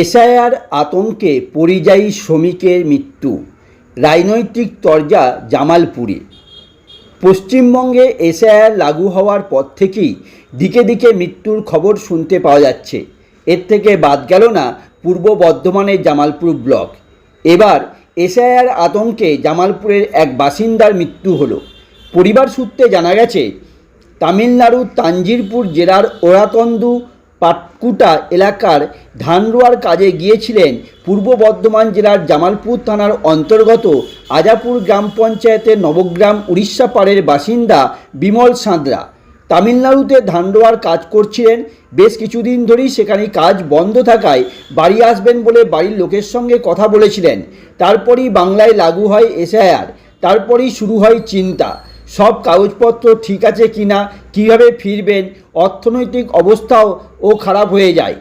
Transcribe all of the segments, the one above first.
SIR আতঙ্কে পরিযায়ী শ্রমিকের মৃত্যু, রাজনৈতিক তরজা জামালপুরে। পশ্চিমবঙ্গে এসআইআর লাগু হওয়ার পর থেকেই দিকে দিকে মৃত্যুর খবর শুনতে পাওয়া যাচ্ছে। এর থেকে বাদ গেল না পূর্ব বর্ধমানের জামালপুর ব্লক। এবার এসআইআর আতঙ্কে জামালপুরের এক বাসিন্দার মৃত্যু হলো। পরিবার সূত্রে জানা গেছে তামিলনাড়ুর তাঞ্জিরপুর জেলার ওরাতন্দু পাটকুটা এলাকার ধান রোয়ার কাজে গিয়েছিলেন পূর্ব বর্ধমান জেলার জামালপুর থানার অন্তর্গত আজাপুর গ্রাম পঞ্চায়েতের নবগ্রাম উড়িষ্যা পাড়ের বাসিন্দা বিমল সাঁতরা। তামিলনাড়ুতে ধান রোয়ার কাজ করছিলেন। বেশ কিছুদিন ধরেই সেখানে কাজ বন্ধ থাকায় বাড়ি আসবেন বলে বাড়ির লোকের সঙ্গে কথা বলেছিলেন। তারপরই বাংলায় লাগু হয় এসআইআর। তারপরই শুরু হয় চিন্তা। সব কাগজপত্র ঠিক আছে কি না কীভাবে ফিরবেন, অর্থনৈতিক অবস্থাও ও খারাপ হয়ে যায়।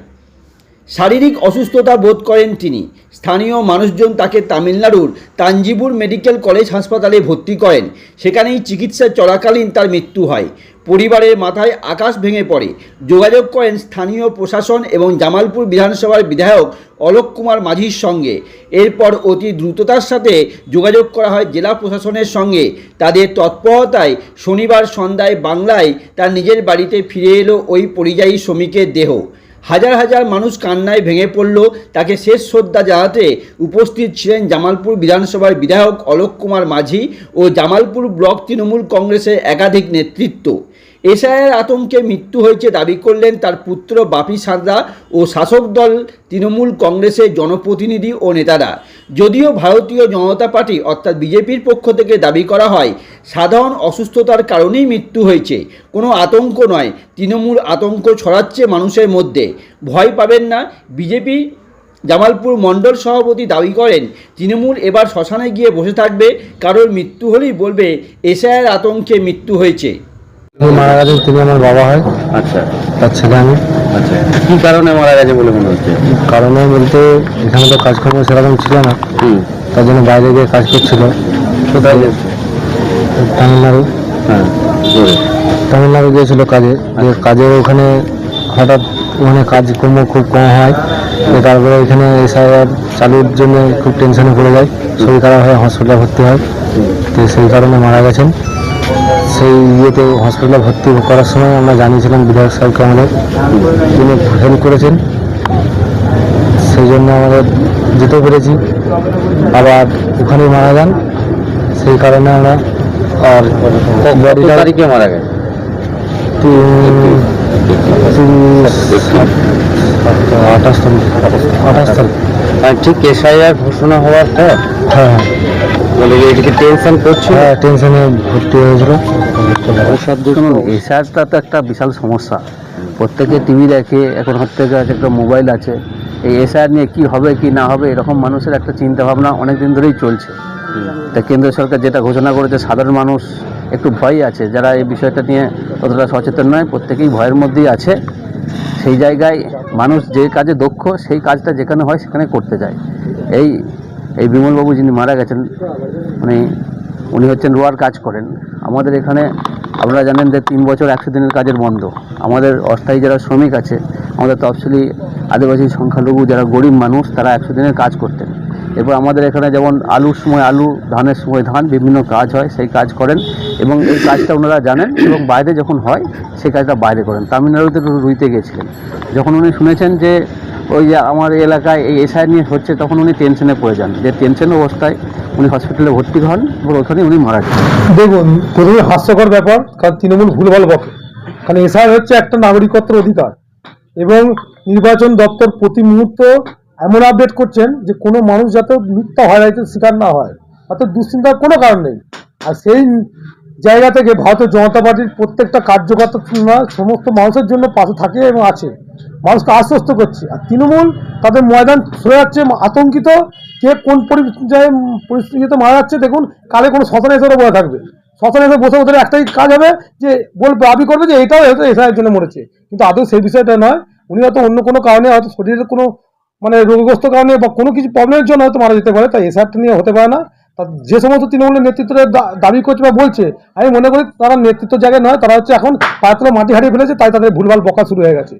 শারীরিক অসুস্থতা বোধ করেন তিনি। স্থানীয় মানুষজন তাকে তামিলনাড়ুর তাঞ্জিবুর মেডিকেল কলেজ হাসপাতালে ভর্তি করেন। সেখানেই চিকিৎসা চলাকালীন তার মৃত্যু হয়। পরিবারের মাথায় আকাশ ভেঙে পড়ে। যোগাযোগ করেন স্থানীয় প্রশাসন এবং জামালপুর বিধানসভার বিধায়ক অলোক কুমার মাঝির সঙ্গে। এরপর অতি দ্রুততার সাথে যোগাযোগ করা হয় জেলা প্রশাসনের সঙ্গে। তাদের তৎপরতায় শনিবার সন্ধ্যায় বাংলায় তার নিজের বাড়িতে ফিরে এলো ওই পরিযায়ী শ্রমিকের দেহ। হাজার হাজার মানুষ কান্নায় ভেঙে পড়ল। তাকে শেষ শ্রদ্ধা জানাতে উপস্থিত ছিলেন জামালপুর বিধানসভার বিধায়ক অলোক কুমার মাঝি ও জামালপুর ব্লক তৃণমূল কংগ্রেসের একাধিক নেতৃত্ব। এসআইয়ের আতঙ্কে মৃত্যু হয়েছে দাবি করলেন তার পুত্র বাপি সাঁতরা ও শাসক দল তৃণমূল কংগ্রেসের জনপ্রতিনিধি ও নেতারা। যদিও ভারতীয় জনতা পার্টি অর্থাৎ বিজেপির পক্ষ থেকে দাবি করা হয়, সাধারণ অসুস্থতার কারণেই মৃত্যু হয়েছে। কোনো আতঙ্ক নয়, তৃণমূল আতঙ্ক ছড়াচ্ছে মানুষের মধ্যে। ভয় পাবেন না, বিজেপি জামালপুর মণ্ডল সভাপতি দাবি করেন, তৃণমূল এবার শ্মশানে গিয়ে বসে থাকবে, কারোর মৃত্যু হলেই বলবে এসআইয়ের আতঙ্কে মৃত্যু হয়েছে। মারা গেছেন তিনি আমার বাবা হয়। আচ্ছা। তার ছেলে আমি। আচ্ছা কি কারণে মারা গেছে বলে মনে হচ্ছে? কারণে বলতে এখানে তো কাজকর্ম সেরকম ছিল না। তার জন্য বাইরে গিয়ে কাজ করছিল। কোথায় তামিলনাড়ু। হ্যাঁ তামিলনাড়ু গিয়েছিল কাজে। দিয়ে কাজের ওখানে হঠাৎ ওখানে কাজকর্ম খুব কম হয়। তো তারপরে এখানে এসআইআর চালুর জন্য খুব টেনশনে পড়ে যায়। শরীর খারাপ হয় হসপিটালে ভর্তি হয়। তো সেই কারণে মারা গেছেন। সেই ইয়েতে হসপিটালে ভর্তি করার সময় আমরা জানিয়েছিলাম বিধায়ক সাহেবকে আমাদের তিনি হেল্প করেছেন। সেই জন্য আমাদের যেতে পেরেছি। আবার ওখানেই মারা যান। সেই কারণে আমরা আর বডিটা তারিখে মারা গেছে? আঠাশ তারিখ। আঠাশ তারিখ। আর ঠিক এসআইআর ঘোষণা হওয়ার পর? হ্যাঁ। টেনশন করছিল? হ্যাঁ টেনশনে ভর্তি হয়েছিল। শুনুন তো একটা বিশাল সমস্যা। প্রত্যেকে টিভি দেখে এখন প্রত্যেকের কাছে একটা মোবাইল আছে। এই এসআর নিয়ে কি হবে কি না হবে এরকম মানুষের একটা চিন্তা ভাবনা অনেক দিন ধরেই চলছে। তা কেন্দ্র সরকার যেটা ঘোষণা করেছে সাধারণ মানুষ একটু ভয় আছে। যারা এই বিষয়টা নিয়ে ততটা সচেতন নয় প্রত্যেকেই ভয়ের মধ্যেই আছে। সেই জায়গায় মানুষ যে কাজে দক্ষ সেই কাজটা যেখানে হয় সেখানে করতে যায় এই এই বিমলবাবু যিনি মারা গেছেন উনি উনি হচ্ছেন রোয়ার কাজ করেন। আমাদের এখানে আপনারা জানেন যে তিন বছর একশো দিনের কাজের বন্ধ। আমাদের অস্থায়ী যারা শ্রমিক আছে, আমাদের তফসিলি আদিবাসী সংখ্যালঘু যারা গরিব মানুষ, তারা একশো দিনের কাজ করতেন। এরপর আমাদের এখানে যেমন আলুর সময় আলু, ধানের সময় ধান, বিভিন্ন কাজ হয়, সেই কাজ করেন এবং এই কাজটা ওনারা জানেন এবং বাইরে যখন হয়, সেই কাজটা বাইরে করেন। তামিলনাড়ুতে রুইতে গেছিলেন। যখন উনি শুনেছেন যে ওই যে আমার এলাকায় এই এসআই নিয়ে হচ্ছে, তখন উনি টেনশনে পড়ে যান। যে টেনশন অবস্থায় উনি হসপিটালে ভর্তি হন এবং ওখানে উনি মারা যান। দেখুন, প্রথমে হাস্যকর ব্যাপার, কারণ তৃণমূল ভুলভাল বকে। কারণ এসআই হচ্ছে একটা নাগরিকত্বের অধিকার, এবং নির্বাচন দপ্তর প্রতি মুহূর্ত এমন আপডেট করছেন যে কোনো মানুষ যাতে মিথ্যা হয়রাইতে শিকার না হয়, অর্থাৎ দুশ্চিন্তার কোনো কারণ নেই। আর সেই জায়গা থেকে ভারতীয় জনতা পার্টির প্রত্যেকটা কার্যকর্তা সমস্ত মানুষের জন্য পাশে থাকে এবং আছে। মানুষকে আশ্বস্ত করছে। আর তৃণমূল তাদের ময়দান সরে যাচ্ছে, আতঙ্কিত কে কোন পরিচয়ে পরিস্থিতিতে মারা যাচ্ছে, দেখুন, কালে কোনো শ্মশানে এসে বলে থাকবে। শ্মশানে এসে বসে ওদের একটাই কাজ হবে যে বলবে দাবি করবে যে, এটাও হয়তো এসআইয়ের জন্য মরেছে। কিন্তু আদৌ সেই বিষয়টা নয়। উনি হয়তো অন্য কোনো কারণে, হয়তো শরীরের কোনো মানে রোগগ্রস্ত কারণে বা কোনো কিছু প্রবলেমের জন্য হয়তো মারা যেতে পারে, তাই এসআরটা নিয়ে হতে পারে না। যে সমস্ত তৃণমূলের নেতৃত্বের দাবি করছে বা বলছে, আমি মনে করি তারা নেতৃত্ব জায়গায় নয়, তারা হচ্ছে এখন পায়তলা মাটি হারিয়ে ফেলেছে, তাই তাদের ভুলভাল বকা শুরু হয়ে গেছে।